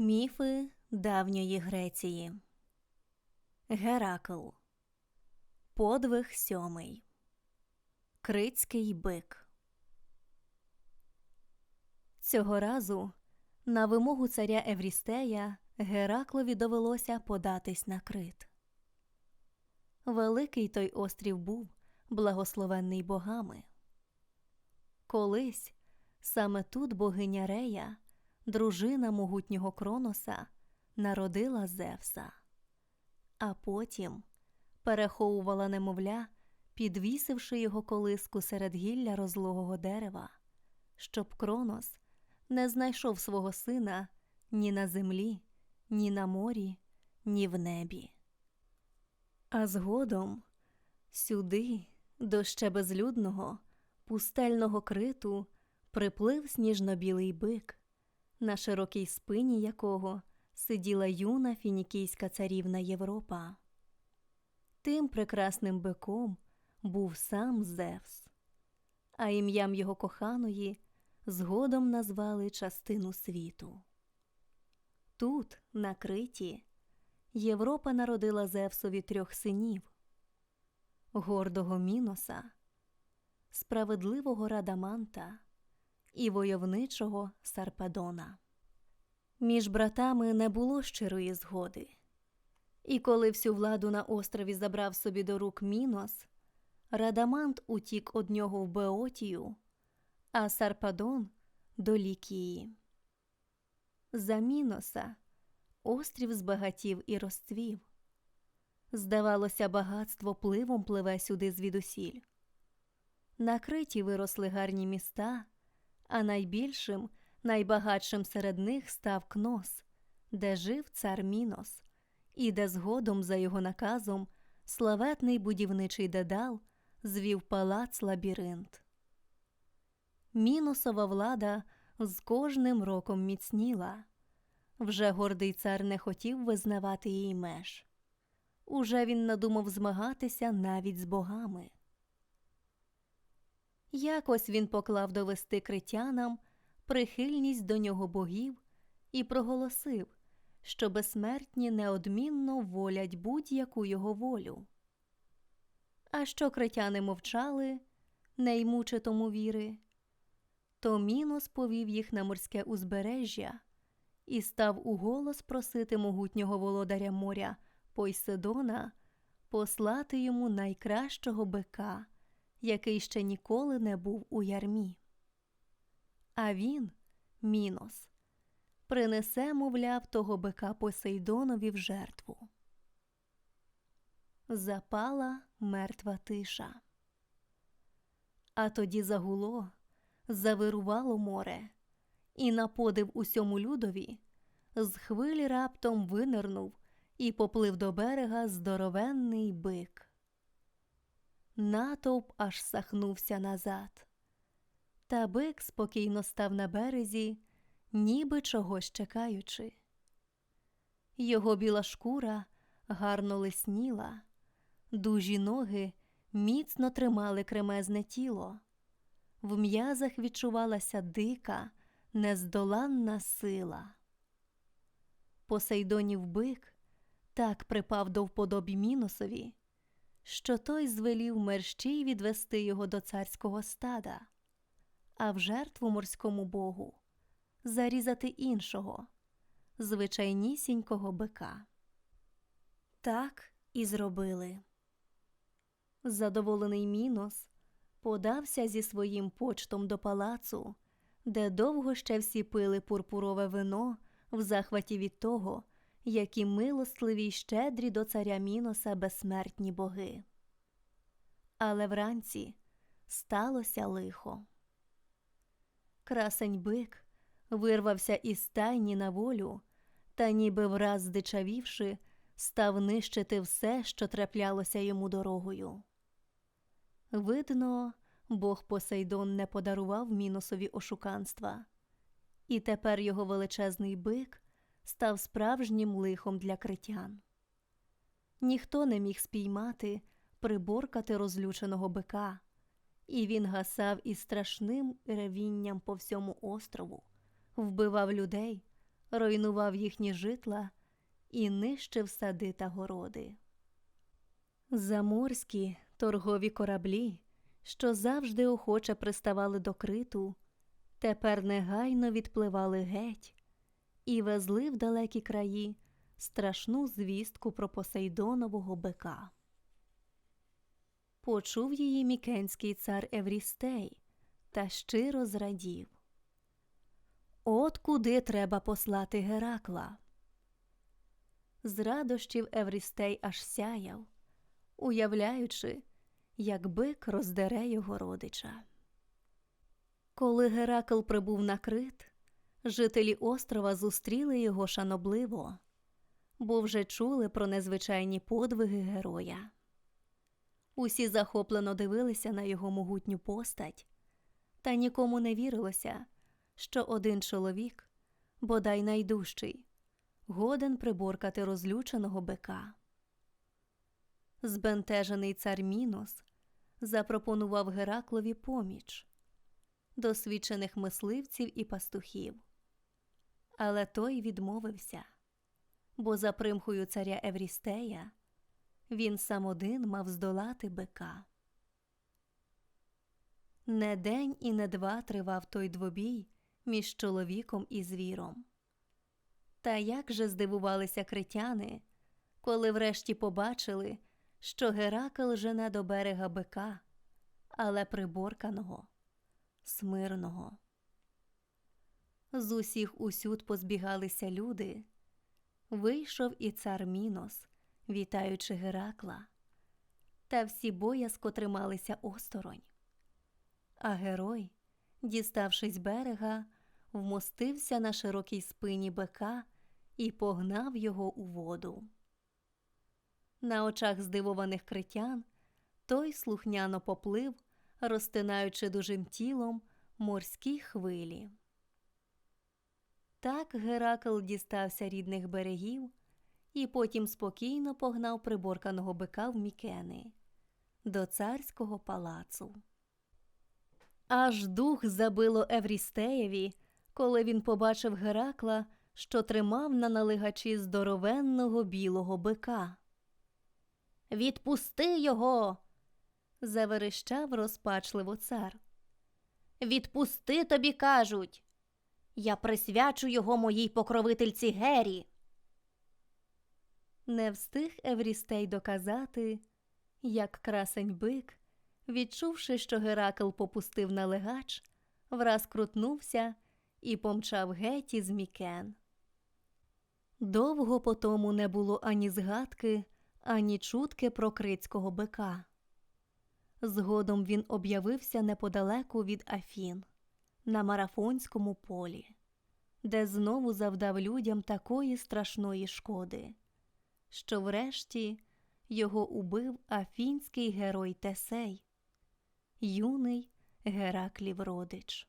Міфи давньої Греції Геракл Подвиг сьомий Крицький бик Цього разу на вимогу царя Еврістея Гераклові довелося податись на крит. Великий той острів був, благословенний богами. Колись саме тут богиня Рея дружина могутнього Кроноса народила Зевса, а потім переховувала немовля, підвісивши його колиску серед гілля розлогого дерева, щоб Кронос не знайшов свого сина ні на землі, ні на морі, ні в небі. А згодом сюди, до ще безлюдного, пустельного криту, приплив сніжно-білий бик, на широкій спині якого сиділа юна фінікійська царівна Європа. Тим прекрасним биком був сам Зевс, а ім'ям його коханої згодом назвали частину світу. Тут, на Криті, Європа народила Зевсові трьох синів гордого Міноса, справедливого Радаманта і войовничого Сарпедона. Між братами не було щирої згоди, і коли всю владу на острові забрав собі до рук Мінос, Радамант утік од нього в Беотію, а Сарпадон до Лікії. За Міноса острів збагатів і розцвів. Здавалося, багатство пливом пливе сюди звідусіль. На криті виросли гарні міста а найбільшим, найбагатшим серед них став Кнос, де жив цар Мінос, і де згодом, за його наказом, славетний будівничий дедал звів палац лабіринт. Міносова влада з кожним роком міцніла. Вже гордий цар не хотів визнавати її меж. Уже він надумав змагатися навіть з богами. Якось він поклав довести критянам прихильність до нього богів і проголосив, що безсмертні неодмінно волять будь-яку його волю. А що критяни мовчали, не ймучи тому віри, то Мінос повів їх на морське узбережжя і став уголос просити могутнього володаря моря Пойседона послати йому найкращого бика який ще ніколи не був у ярмі. А він, Мінос, принесе, мовляв, того бика Посейдонові в жертву. Запала мертва тиша. А тоді загуло, завирувало море, і на подив усьому людові з хвилі раптом винирнув і поплив до берега здоровенний бик натовп аж сахнувся назад. Та бик спокійно став на березі, ніби чогось чекаючи. Його біла шкура гарно лисніла, дужі ноги міцно тримали кремезне тіло, в м'язах відчувалася дика, нездоланна сила. Посейдонів бик так припав до вподобі Міносові, що той звелів мерщій відвести його до царського стада, а в жертву морському богу зарізати іншого, звичайнісінького бика. Так і зробили. Задоволений Мінос подався зі своїм почтом до палацу, де довго ще всі пили пурпурове вино в захваті від того які милостливі й щедрі до царя Міноса безсмертні боги. Але вранці сталося лихо. Красень бик вирвався із стайні на волю та, ніби враз здичавівши, став нищити все, що траплялося йому дорогою. Видно, бог Посейдон не подарував мінусові ошуканства, і тепер його величезний бик став справжнім лихом для критян. Ніхто не міг спіймати, приборкати розлюченого бика, і він гасав із страшним ревінням по всьому острову, вбивав людей, руйнував їхні житла і нищив сади та городи. Заморські торгові кораблі, що завжди охоче приставали до криту, тепер негайно відпливали геть і везли в далекі краї страшну звістку про Посейдонового бика. Почув її мікенський цар Еврістей та щиро зрадів. От куди треба послати Геракла. З радощів Еврістей аж сяяв, уявляючи, як бик роздере його родича. Коли Геракл прибув на крит, жителі острова зустріли його шанобливо, бо вже чули про незвичайні подвиги героя. Усі захоплено дивилися на його могутню постать, та нікому не вірилося, що один чоловік, бодай найдужчий, годен приборкати розлюченого бика. Збентежений цар Мінос запропонував Гераклові поміч досвідчених мисливців і пастухів. Але той відмовився, бо за примхою царя Еврістея він сам один мав здолати бика. Не день і не два тривав той двобій між чоловіком і звіром. Та як же здивувалися критяни, коли врешті побачили, що Геракл жене до берега бика, але приборканого, смирного. З усіх усюд позбігалися люди. Вийшов і цар Мінос, вітаючи Геракла, та всі боязко трималися осторонь. А герой, діставшись берега, вмостився на широкій спині бика і погнав його у воду. На очах здивованих критян той слухняно поплив, розтинаючи дужим тілом морські хвилі. Так Геракл дістався рідних берегів і потім спокійно погнав приборканого бика в Мікени до царського палацу. Аж дух забило Еврістеєві, коли він побачив Геракла, що тримав на налигачі здоровенного білого бика. Відпусти його. заверещав розпачливо цар. Відпусти тобі кажуть. Я присвячу його моїй покровительці Гері. Не встиг Еврістей доказати, як красень бик, відчувши, що Геракл попустив на легач, враз крутнувся і помчав геть із Мікен. Довго потому не було ані згадки, ані чутки про крицького бика. Згодом він об'явився неподалеку від Афін, на марафонському полі, де знову завдав людям такої страшної шкоди, що врешті його убив афінський герой Тесей, юний Гераклів родич.